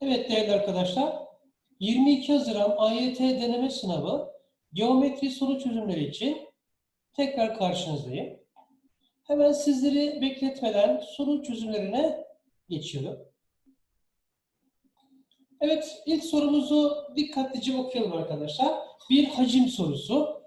Evet değerli arkadaşlar, 22 Haziran AYT deneme sınavı geometri soru çözümleri için tekrar karşınızdayım. Hemen sizleri bekletmeden soru çözümlerine geçiyorum. Evet, ilk sorumuzu dikkatlice okuyalım arkadaşlar. Bir hacim sorusu.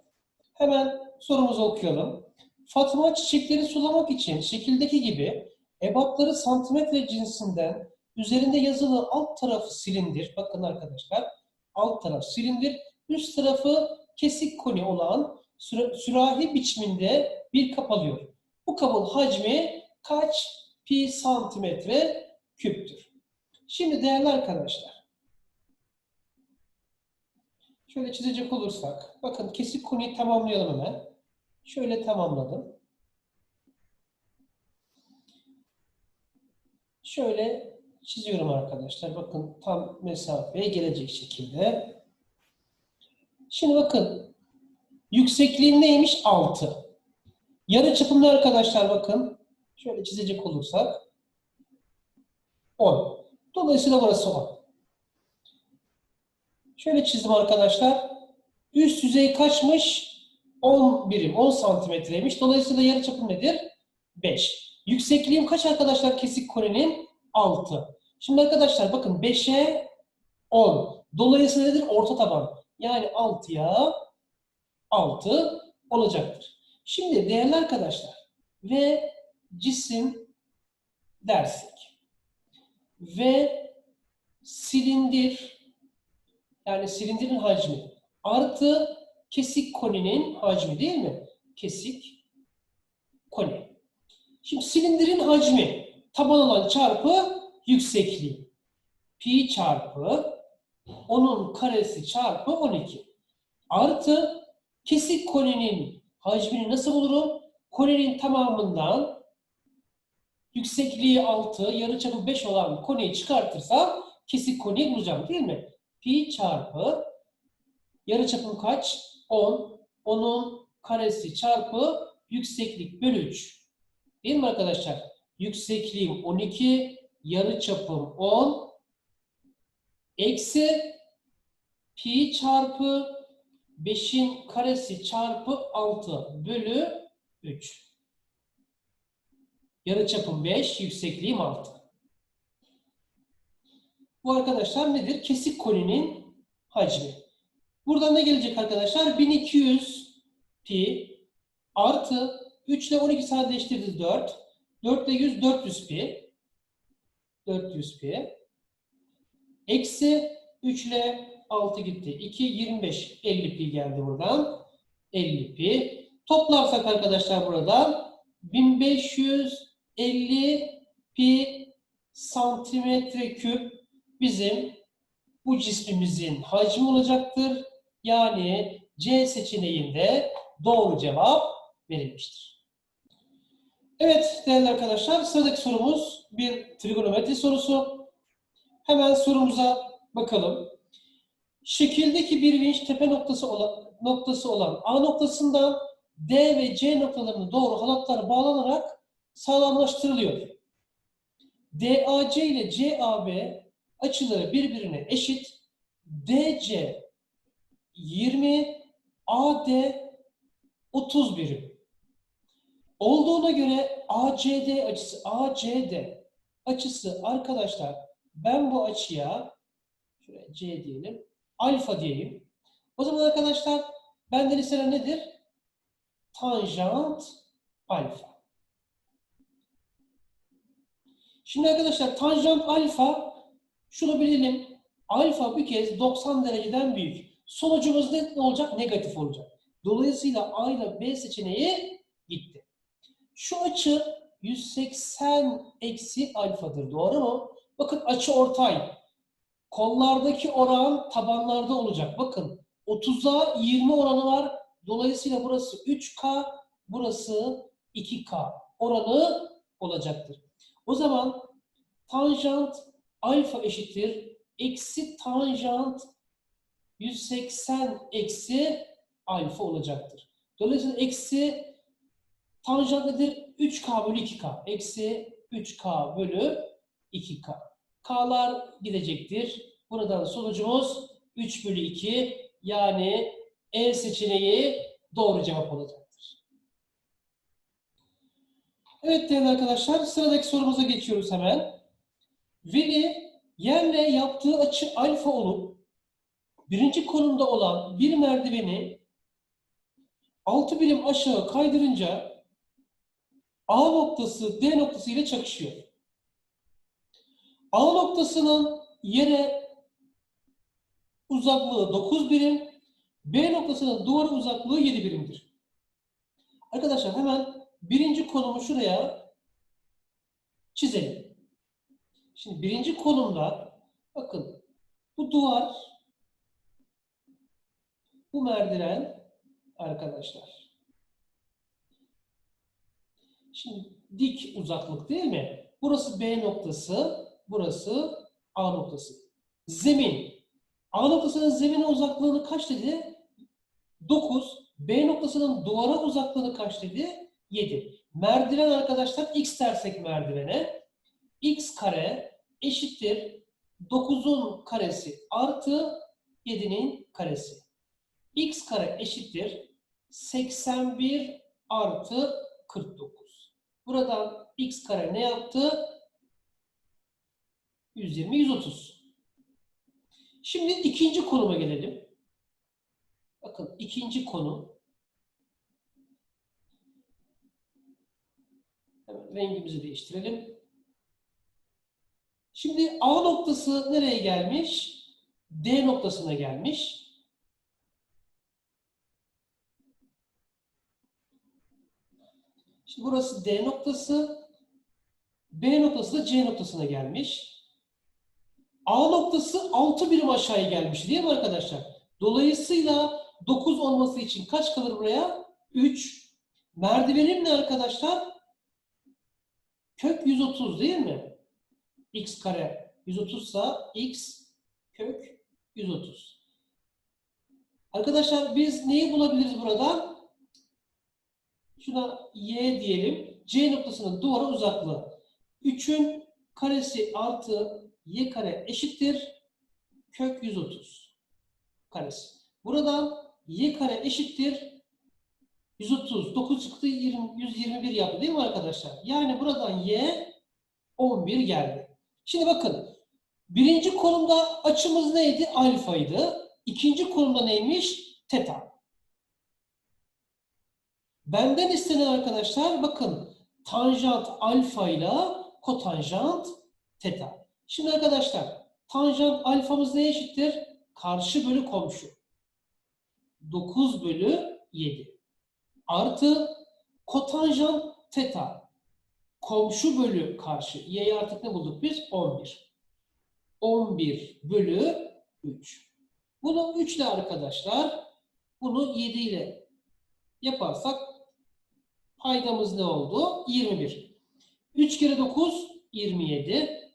Hemen sorumuzu okuyalım. Fatma çiçekleri sulamak için şekildeki gibi ebatları santimetre cinsinden üzerinde yazılı alt tarafı silindir. Bakın arkadaşlar, alt taraf silindir. Üst tarafı kesik koni olan süra- sürahi biçiminde bir kap alıyor. Bu kabın hacmi kaç pi santimetre küptür? Şimdi değerli arkadaşlar, şöyle çizecek olursak, bakın kesik koniyi tamamlayalım hemen. Şöyle tamamladım. Şöyle çiziyorum arkadaşlar. Bakın tam mesafeye gelecek şekilde. Şimdi bakın. Yüksekliğim neymiş? 6. Yarı çapımda arkadaşlar bakın. Şöyle çizecek olursak. 10. Dolayısıyla burası 10. Şöyle çizdim arkadaşlar. Üst yüzey kaçmış? 10 birim, 10 santimetreymiş. Dolayısıyla yarı çapım nedir? 5. Yüksekliğim kaç arkadaşlar kesik konenin? 6. Şimdi arkadaşlar bakın 5'e 10. Dolayısıyla nedir? Orta taban. Yani 6'ya 6 olacaktır. Şimdi değerli arkadaşlar ve cisim dersek ve silindir yani silindirin hacmi artı kesik koninin hacmi değil mi? Kesik koni. Şimdi silindirin hacmi taban olan çarpı yüksekliği. Pi çarpı onun karesi çarpı 12. Artı kesik koninin hacmini nasıl bulurum? Koninin tamamından yüksekliği 6, yarıçapı 5 olan koneyi çıkartırsam kesik koneyi bulacağım değil mi? Pi çarpı yarıçapım kaç? 10. Onun karesi çarpı yükseklik bölü 3. Değil mi arkadaşlar? Yüksekliğim 12, yarıçapım 10, eksi pi çarpı 5'in karesi çarpı 6 bölü 3. Yarıçapım 5, yüksekliğim 6. Bu arkadaşlar nedir? Kesik koninin hacmi. Buradan ne gelecek arkadaşlar? 1200 pi artı 3 ile 12 sadeleştirdi 4. 4 ile 100 400 pi. 400 pi. Eksi 3 ile 6 gitti. 2 25 50 pi geldi buradan. 50 pi. Toplarsak arkadaşlar buradan 1550 pi santimetre küp bizim bu cismimizin hacmi olacaktır. Yani C seçeneğinde doğru cevap verilmiştir. Evet değerli arkadaşlar sıradaki sorumuz bir trigonometri sorusu. Hemen sorumuza bakalım. Şekildeki bir vinç tepe noktası olan, noktası olan A noktasından D ve C noktalarına doğru halatlar bağlanarak sağlamlaştırılıyor. DAC ile CAB açıları birbirine eşit. DC 20, AD 30 birim. Olduğuna göre ACD açısı, ACD açısı arkadaşlar ben bu açıya şuraya C diyelim, alfa diyeyim. O zaman arkadaşlar bende lisede nedir? Tanjant alfa. Şimdi arkadaşlar tanjant alfa şunu bilelim. Alfa bir kez 90 dereceden büyük. Sonucumuz ne olacak? Negatif olacak. Dolayısıyla A ile B seçeneği gitti. Şu açı 180 eksi alfadır. Doğru mu? Bakın açı ortay. Kollardaki oran tabanlarda olacak. Bakın 30'a 20 oranı var. Dolayısıyla burası 3K, burası 2K oranı olacaktır. O zaman tanjant alfa eşittir. Eksi tanjant 180 eksi alfa olacaktır. Dolayısıyla eksi tanjant nedir? 3K bölü 2K. Eksi 3K bölü 2K. K'lar gidecektir. Buradan sonucumuz 3 bölü 2 yani E seçeneği doğru cevap olacaktır. Evet değerli arkadaşlar sıradaki sorumuza geçiyoruz hemen. Veli yerle yaptığı açı alfa olup birinci konumda olan bir merdiveni 6 birim aşağı kaydırınca A noktası D noktası ile çakışıyor. A noktasının yere uzaklığı 9 birim, B noktasının duvara uzaklığı 7 birimdir. Arkadaşlar hemen birinci konumu şuraya çizelim. Şimdi birinci konumda bakın bu duvar, bu merdiven arkadaşlar. Şimdi dik uzaklık değil mi? Burası B noktası, burası A noktası. Zemin. A noktasının zemine uzaklığını kaç dedi? 9. B noktasının duvara uzaklığını kaç dedi? 7. Merdiven arkadaşlar x dersek merdivene x kare eşittir 9'un karesi artı 7'nin karesi. x kare eşittir 81 artı 49. Buradan x kare ne yaptı? 120, 130. Şimdi ikinci konuma gelelim. Bakın ikinci konu. Hemen rengimizi değiştirelim. Şimdi A noktası nereye gelmiş? D noktasına gelmiş. Şimdi burası D noktası. B noktası da C noktasına gelmiş. A noktası 6 birim aşağıya gelmiş değil mi arkadaşlar? Dolayısıyla 9 olması için kaç kalır buraya? 3. Merdivenim ne arkadaşlar? Kök 130 değil mi? x kare 130 sa x kök 130. Arkadaşlar biz neyi bulabiliriz buradan? Şuna y diyelim. C noktasının duvara uzaklığı. 3'ün karesi artı y kare eşittir kök 130 karesi. Buradan y kare eşittir 130. 9 çıktı 20, 121 yaptı değil mi arkadaşlar? Yani buradan y 11 geldi. Şimdi bakın. Birinci konumda açımız neydi? Alfaydı. İkinci konumda neymiş? Teta. Benden istenen arkadaşlar bakın tanjant alfa ile kotanjant teta. Şimdi arkadaşlar tanjant alfamız neye eşittir? Karşı bölü komşu. 9 bölü 7. Artı kotanjant teta. Komşu bölü karşı. Y'yi artık ne bulduk biz? 11. 11 bölü 3. Bunu 3 ile arkadaşlar bunu 7 ile yaparsak paydamız ne oldu? 21. 3 kere 9 27.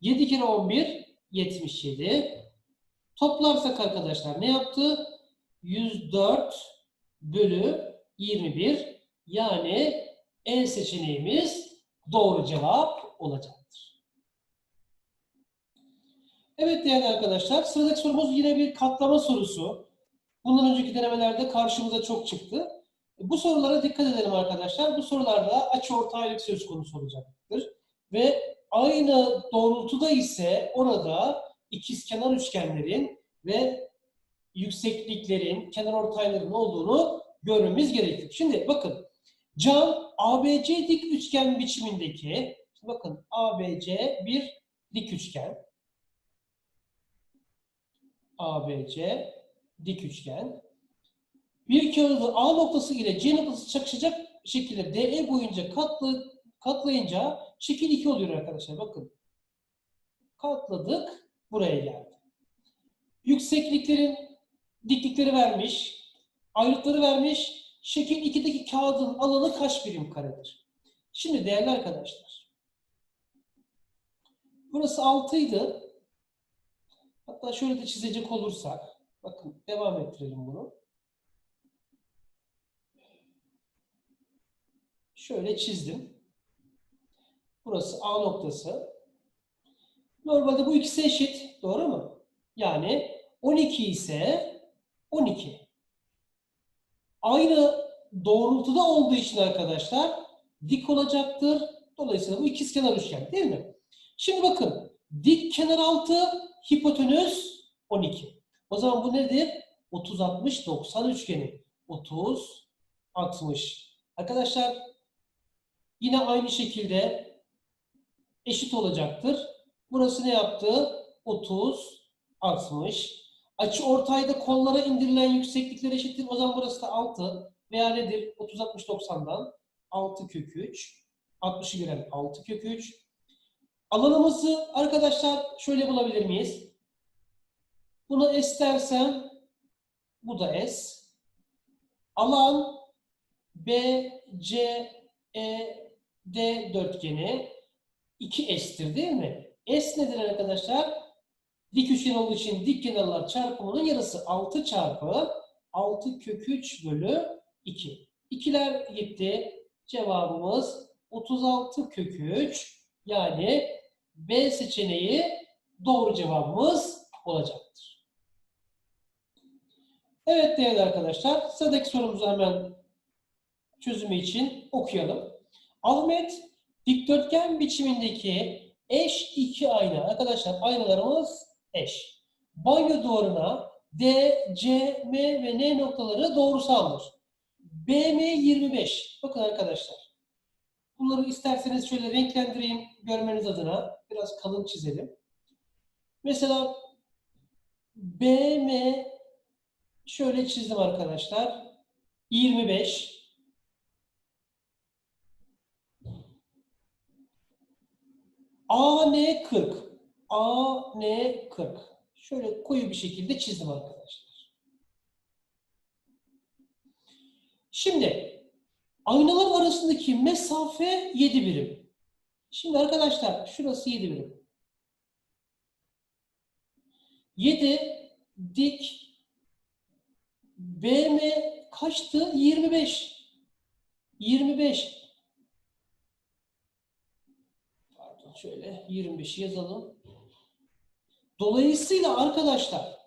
7 kere 11 77. Toplarsak arkadaşlar ne yaptı? 104 bölü 21. Yani E seçeneğimiz doğru cevap olacaktır. Evet değerli arkadaşlar sıradaki sorumuz yine bir katlama sorusu. Bundan önceki denemelerde karşımıza çok çıktı. Bu sorulara dikkat edelim arkadaşlar. Bu sorularda açıortaylık söz konusu olacaktır. Ve aynı doğrultuda ise orada ikizkenar üçgenlerin ve yüksekliklerin, kenarortayların olduğunu görmemiz gerekir. Şimdi bakın cam ABC dik üçgen biçimindeki bakın ABC bir dik üçgen. ABC dik üçgen. Bir kağıdı A noktası ile C noktası çakışacak şekilde DE boyunca katlı, katlayınca şekil 2 oluyor arkadaşlar. Bakın. Katladık. Buraya geldi. Yüksekliklerin diklikleri vermiş. Ayrıtları vermiş. Şekil 2'deki kağıdın alanı kaç birim karedir? Şimdi değerli arkadaşlar. Burası 6 idi. Hatta şöyle de çizecek olursak. Bakın devam ettirelim bunu. Şöyle çizdim. Burası A noktası. Normalde bu ikisi eşit. Doğru mu? Yani 12 ise 12. Aynı doğrultuda olduğu için arkadaşlar dik olacaktır. Dolayısıyla bu ikizkenar üçgen değil mi? Şimdi bakın dik kenar 6 hipotenüs 12. O zaman bu nedir? 30 60 90 üçgeni. 30 60. Arkadaşlar yine aynı şekilde eşit olacaktır. Burası ne yaptı? 30 60. Açı ortayda kollara indirilen yükseklikler eşittir. O zaman burası da 6 veya nedir? 30 60 90'dan 6 kök 3. 60'ı gören 6 kök 3. Alanımızı arkadaşlar şöyle bulabilir miyiz? Bunu S dersem bu da S. Alan B, C, E, D dörtgeni 2S'tir değil mi? S nedir arkadaşlar? Dik üçgen olduğu için dik kenarlar çarpımının yarısı 6 çarpı 6 kök 3 bölü 2. İkiler gitti. Cevabımız 36 kök 3 yani B seçeneği doğru cevabımız olacaktır. Evet değerli arkadaşlar sıradaki sorumuzu hemen çözümü için okuyalım. Ahmet dikdörtgen biçimindeki eş iki ayna. Arkadaşlar aynalarımız eş. Banyo duvarına D, C, M ve N noktaları doğrusaldır. BM 25. Bakın arkadaşlar. Bunları isterseniz şöyle renklendireyim görmeniz adına. Biraz kalın çizelim. Mesela BM şöyle çizdim arkadaşlar. 25. AN 40. AN 40. Şöyle koyu bir şekilde çizdim arkadaşlar. Şimdi aynalar arasındaki mesafe 7 birim. Şimdi arkadaşlar şurası 7 birim. 7 dik BM kaçtı? 25. 25. şöyle 25'i yazalım. Dolayısıyla arkadaşlar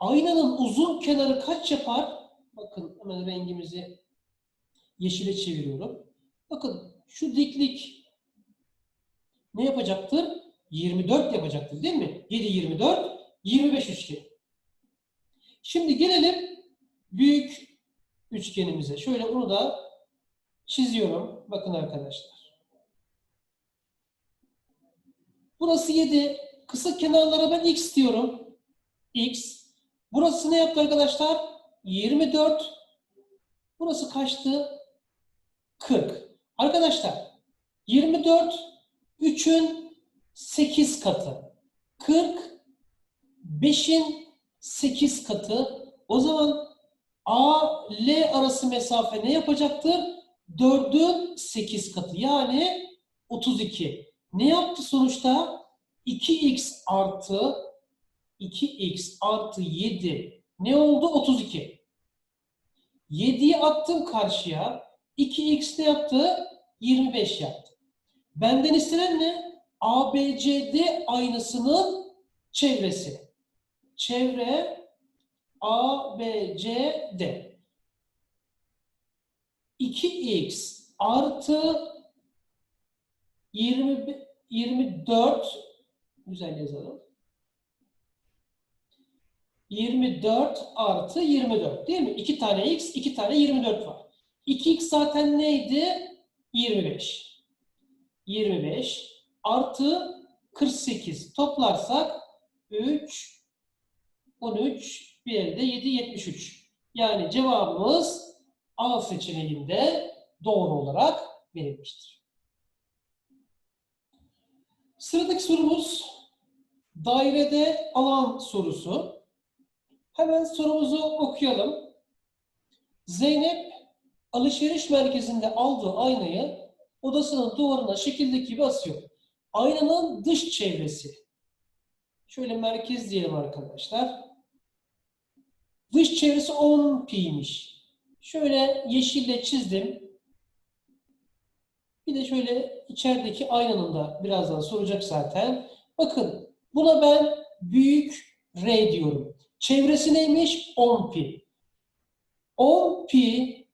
aynanın uzun kenarı kaç yapar? Bakın hemen rengimizi yeşile çeviriyorum. Bakın şu diklik ne yapacaktır? 24 yapacaktır değil mi? 7, 24, 25 üçgen. Şimdi gelelim büyük üçgenimize. Şöyle onu da çiziyorum. Bakın arkadaşlar. Burası 7. Kısa kenarlara ben x diyorum. x. Burası ne yaptı arkadaşlar? 24. Burası kaçtı? 40. Arkadaşlar 24 3'ün 8 katı. 40 5'in 8 katı. O zaman A, L arası mesafe ne yapacaktır? 4'ün 8 katı. Yani 32. Ne yaptı sonuçta? 2x artı 2x artı 7 ne oldu? 32. 7'yi attım karşıya. 2x ne yaptı? 25 yaptı. Benden istenen ne? ABCD aynasının çevresi. Çevre ABCD. 2x artı 20, 24 güzel yazalım. 24 artı 24 değil mi? 2 tane x, 2 tane 24 var. 2x zaten neydi? 25. 25 artı 48 toplarsak 3 13 bir elde 7 73. Yani cevabımız A seçeneğinde doğru olarak verilmiştir. Sıradaki sorumuz dairede alan sorusu. Hemen sorumuzu okuyalım. Zeynep alışveriş merkezinde aldığı aynayı odasının duvarına şekildeki gibi asıyor. Aynanın dış çevresi. Şöyle merkez diyelim arkadaşlar. Dış çevresi 10 pi'ymiş. Şöyle yeşille çizdim. Bir de şöyle içerideki aynanın da birazdan soracak zaten. Bakın buna ben büyük R diyorum. Çevresi neymiş? 10 pi. 10 pi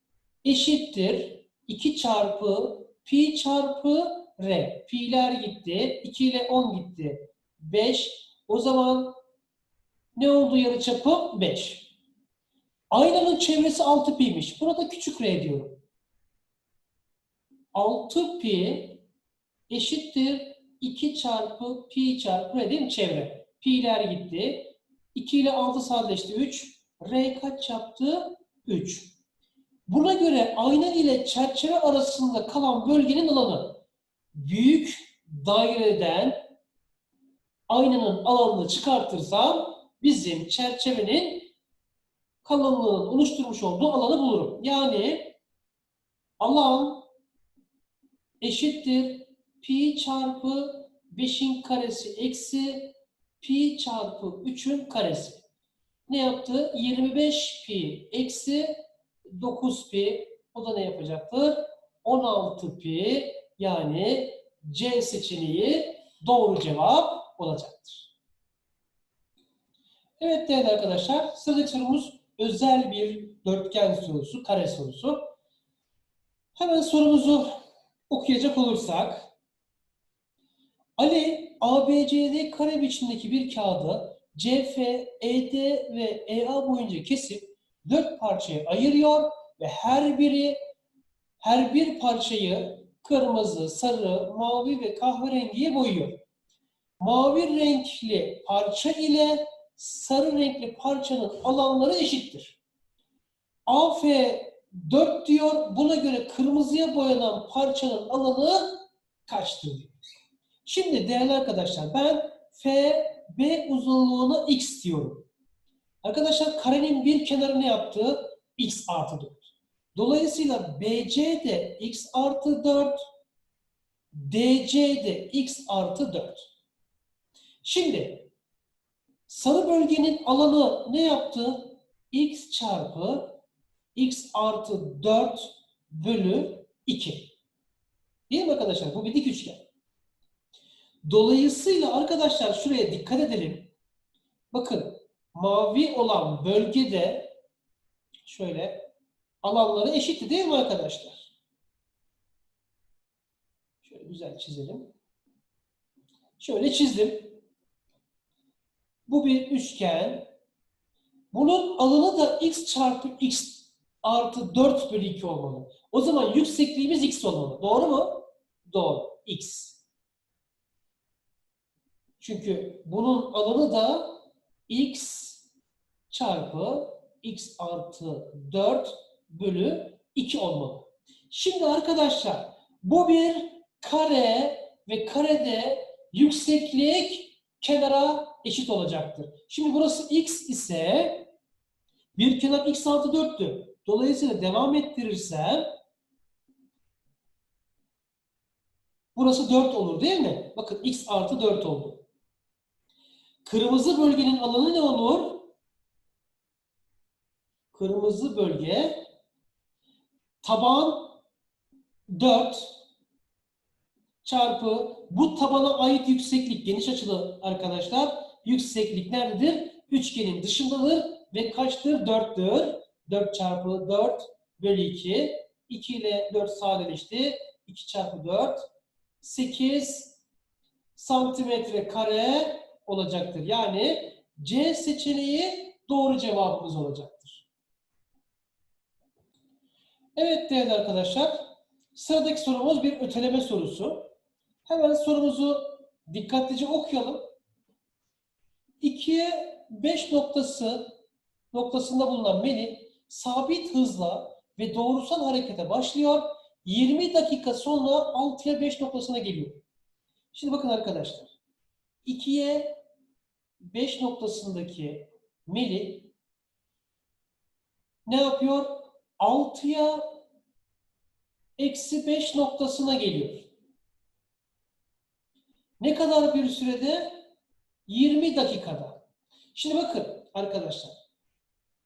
eşittir 2 çarpı pi çarpı R. Pi'ler gitti. 2 ile 10 gitti. 5. O zaman ne oldu yarıçapı? 5. Aynanın çevresi 6 pi'miş. Burada küçük r diyorum. 6 pi eşittir 2 çarpı pi çarpı r değil mi çevre? Pi'ler gitti. 2 ile 6 sadeleşti 3. R kaç yaptı? 3. Buna göre ayna ile çerçeve arasında kalan bölgenin alanı büyük daireden aynanın alanını çıkartırsam bizim çerçevenin kalınlığının oluşturmuş olduğu alanı bulurum. Yani alan eşittir pi çarpı 5'in karesi eksi pi çarpı 3'ün karesi. Ne yaptı? 25 pi eksi 9 pi. O da ne yapacaktır? 16 pi yani C seçeneği doğru cevap olacaktır. Evet değerli arkadaşlar, sıradaki sorumuz özel bir dörtgen sorusu, kare sorusu. Hemen sorumuzu okuyacak olursak, Ali ABCD kare biçimdeki bir kağıdı CF, ED ve EA boyunca kesip dört parçaya ayırıyor ve her biri her bir parçayı kırmızı, sarı, mavi ve kahverengiye boyuyor. Mavi renkli parça ile sarı renkli parçanın alanları eşittir. AF 4 diyor. Buna göre kırmızıya boyanan parçanın alanı kaçtır diyor. Şimdi değerli arkadaşlar ben FB uzunluğuna x diyorum. Arkadaşlar karenin bir kenarı ne yaptı? x artı 4. Dolayısıyla BC de x artı 4, DC de x artı 4. Şimdi sarı bölgenin alanı ne yaptı? x çarpı x artı 4 bölü 2. Değil mi arkadaşlar? Bu bir dik üçgen. Dolayısıyla arkadaşlar şuraya dikkat edelim. Bakın mavi olan bölgede şöyle alanları eşitti değil mi arkadaşlar? Şöyle güzel çizelim. Şöyle çizdim. Bu bir üçgen. Bunun alanı da x çarpı x artı 4 bölü 2 olmalı. O zaman yüksekliğimiz x olmalı. Doğru mu? Doğru. x. Çünkü bunun alanı da x çarpı x artı 4 bölü 2 olmalı. Şimdi arkadaşlar bu bir kare ve karede yükseklik kenara eşit olacaktır. Şimdi burası x ise bir kenar x artı 4'tü. Dolayısıyla devam ettirirsem burası 4 olur değil mi? Bakın x artı 4 oldu. Kırmızı bölgenin alanı ne olur? Kırmızı bölge taban 4 çarpı bu tabana ait yükseklik geniş açılı arkadaşlar. Yükseklik nerededir? Üçgenin dışındadır ve kaçtır? 4'tür. 4 çarpı 4 bölü 2. 2 ile 4 sadeleşti. 2 çarpı 4. 8 santimetre kare olacaktır. Yani C seçeneği doğru cevabımız olacaktır. Evet değerli arkadaşlar. Sıradaki sorumuz bir öteleme sorusu. Hemen sorumuzu dikkatlice okuyalım. 2'ye 5 noktası noktasında bulunan Melih sabit hızla ve doğrusal harekete başlıyor. 20 dakika sonra 6'ya 5 noktasına geliyor. Şimdi bakın arkadaşlar. 2'ye 5 noktasındaki Melih ne yapıyor? 6'ya eksi 5 noktasına geliyor. Ne kadar bir sürede? 20 dakikada. Şimdi bakın arkadaşlar.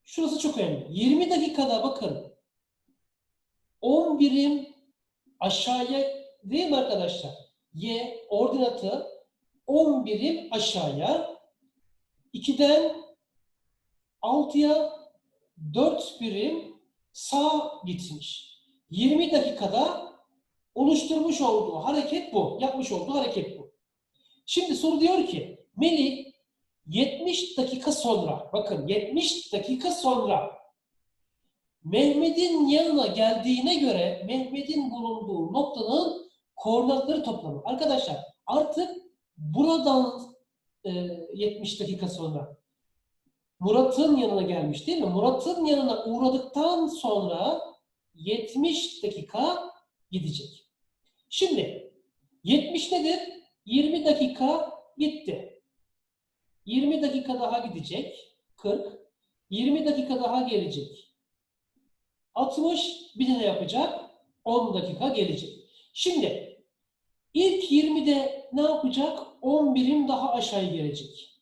Şurası çok önemli. 20 dakikada bakın 10 birim aşağıya değil mi arkadaşlar? Y ordinatı 10 birim aşağıya 2'den 6'ya 4 birim sağ gitmiş. 20 dakikada oluşturmuş olduğu hareket bu. Yapmış olduğu hareket bu. Şimdi soru diyor ki Melih 70 dakika sonra bakın 70 dakika sonra Mehmet'in yanına geldiğine göre Mehmet'in bulunduğu noktanın koordinatları toplamı. Arkadaşlar artık buradan e, 70 dakika sonra Murat'ın yanına gelmiş değil mi? Murat'ın yanına uğradıktan sonra 70 dakika gidecek. Şimdi 70 nedir? 20 dakika gitti. 20 dakika daha gidecek. 40. 20 dakika daha gelecek. 60 bir de yapacak? 10 dakika gelecek. Şimdi ilk 20'de ne yapacak? 10 birim daha aşağı gelecek.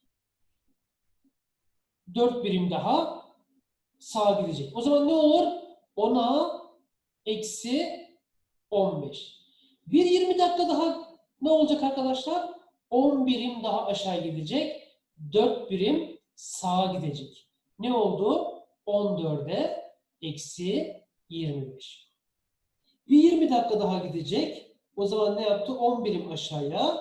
4 birim daha sağa gidecek. O zaman ne olur? 10'a eksi 15. Bir 20 dakika daha ne olacak arkadaşlar? 10 birim daha aşağı gidecek. 4 birim sağa gidecek. Ne oldu? 14'e eksi 25. Bir 20 dakika daha gidecek. O zaman ne yaptı? 10 birim aşağıya,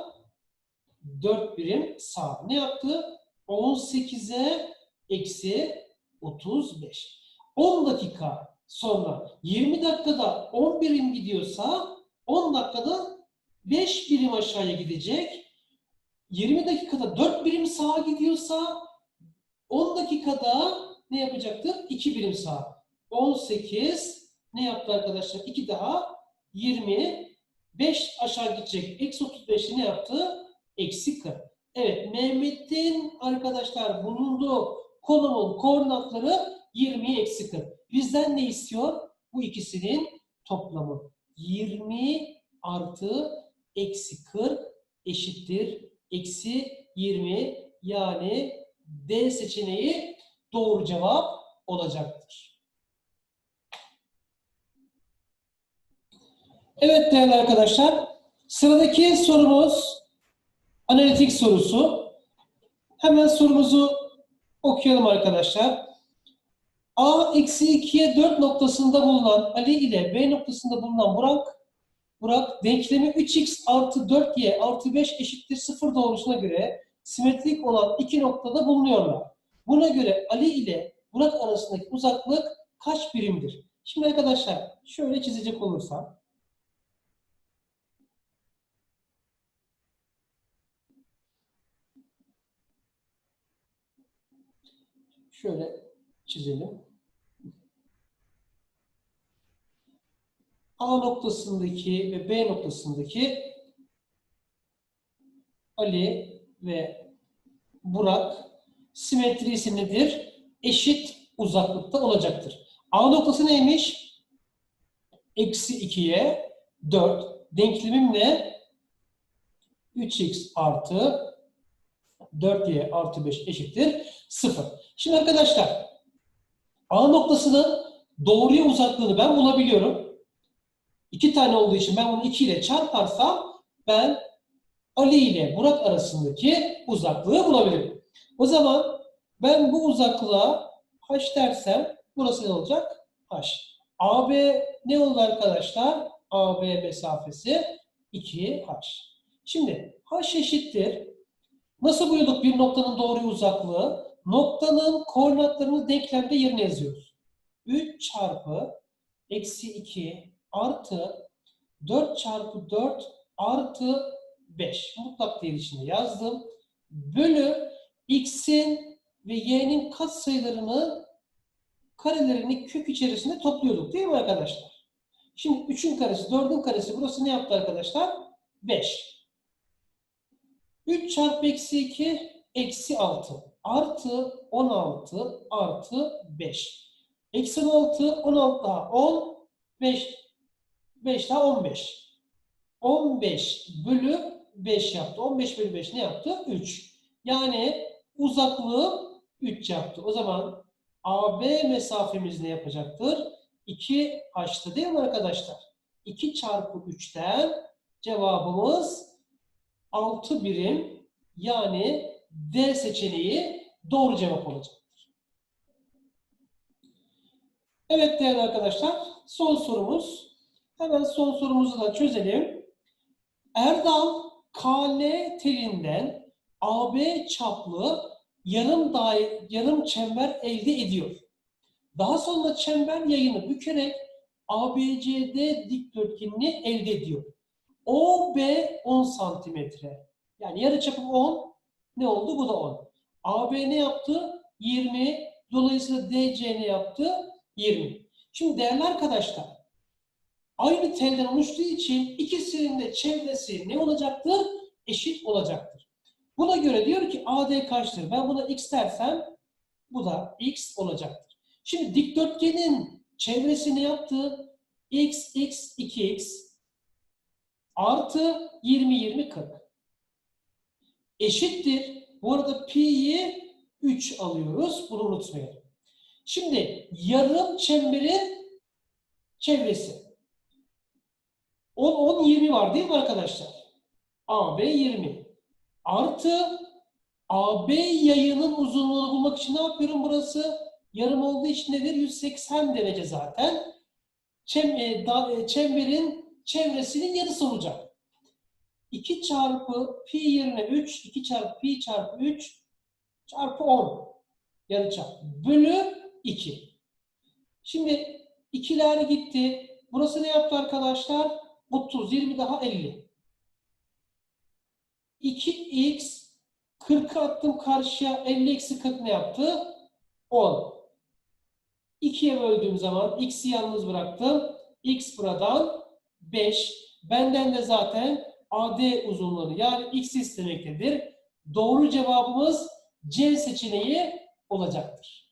4 birim sağa. Ne yaptı? 18'e eksi 35. 10 dakika sonra 20 dakikada 10 birim gidiyorsa 10 dakikada 5 birim aşağıya gidecek. 20 dakikada 4 birim sağa gidiyorsa 10 dakikada ne yapacaktır? 2 birim sağa. 18 ne yaptı arkadaşlar? 2 daha 20 5 aşağı gidecek. Eksi 35'i ne yaptı? Eksi 40. Evet Mehmet'in arkadaşlar bulunduğu konumun koordinatları 20 eksi 40. Bizden ne istiyor? Bu ikisinin toplamı. 20 artı eksi 40 eşittir. Eksi 20 yani D seçeneği doğru cevap olacaktır. Evet değerli arkadaşlar, sıradaki sorumuz analitik sorusu. Hemen sorumuzu okuyalım arkadaşlar. A eksi 2'ye 4 noktasında bulunan Ali ile B noktasında bulunan Burak, Burak denklemi 3x artı 4y artı 5 eşittir 0 doğrusuna göre simetrik olan iki noktada bulunuyorlar. Buna göre Ali ile Burak arasındaki uzaklık kaç birimdir? Şimdi arkadaşlar şöyle çizecek olursam şöyle çizelim. A noktasındaki ve B noktasındaki Ali ve Burak simetrisi nedir? Eşit uzaklıkta olacaktır. A noktası neymiş? Eksi 2'ye 4. Denklemim ne? 3x artı 4y artı 5 eşittir 0. Şimdi arkadaşlar A noktasının doğruya uzaklığını ben bulabiliyorum. İki tane olduğu için ben bunu 2 ile çarparsam ben Ali ile Burak arasındaki uzaklığı bulabilirim. O zaman ben bu uzaklığa h dersem burası ne olacak? h. AB ne oldu arkadaşlar? AB mesafesi 2h. Şimdi h eşittir. Nasıl buluyorduk bir noktanın doğru uzaklığı? Noktanın koordinatlarını denklemde yerine yazıyoruz. 3 çarpı eksi 2 artı 4 çarpı 4 artı 5. Mutlak değer içinde yazdım. Bölü x'in ve y'nin katsayılarını karelerini kök içerisinde topluyorduk değil mi arkadaşlar? Şimdi 3'ün karesi, 4'ün karesi burası ne yaptı arkadaşlar? 5. 3 çarpı eksi 2 eksi 6 artı 16 artı 5. Eksi 16, 16 daha 10, 5, 5 daha 15. 15 bölü 5 yaptı. 15 bölü 5 ne yaptı? 3. Yani uzaklığı 3 yaptı. O zaman AB mesafemiz ne yapacaktır? 2 açtı değil mi arkadaşlar? 2 çarpı 3'ten Cevabımız 6 birim yani D seçeneği doğru cevap olacaktır. Evet değerli arkadaşlar son sorumuz. Hemen son sorumuzu da çözelim. Erdal KL telinden AB çaplı yarım daire, yarım çember elde ediyor. Daha sonra çember yayını bükerek ABCD dikdörtgenini elde ediyor. OB 10 santimetre. Yani yarıçapı 10. Ne oldu? Bu da 10. AB ne yaptı? 20. Dolayısıyla DC ne yaptı? 20. Şimdi değerli arkadaşlar, aynı telden oluştuğu için ikisinin de çevresi ne olacaktır? Eşit olacaktır. Buna göre diyor ki AD kaçtır? Ben buna x dersem bu da x olacaktır. Şimdi dikdörtgenin çevresi ne yaptı? x, x, 2x artı 20, 20, 40. Eşittir. Bu arada pi'yi 3 alıyoruz. Bunu unutmayalım. Şimdi yarım çemberin çevresi. 10, 10, 20 var değil mi arkadaşlar? AB 20. Artı AB yayının uzunluğunu bulmak için ne yapıyorum burası? Yarım olduğu için nedir? 180 derece zaten. Çem, e, da, e, çemberin çevresinin yarısı olacak. 2 çarpı pi yerine 3, 2 çarpı pi çarpı 3 çarpı 10 yarıçap bölü 2. Şimdi ikiler gitti. Burası ne yaptı arkadaşlar? 30, 20 daha 50. 2x 40'ı attım karşıya 50 eksi 40 ne yaptı? 10. 2'ye böldüğüm zaman x'i yalnız bıraktım. x buradan 5. Benden de zaten AD uzunluğunu yani x istemektedir. Doğru cevabımız C seçeneği olacaktır.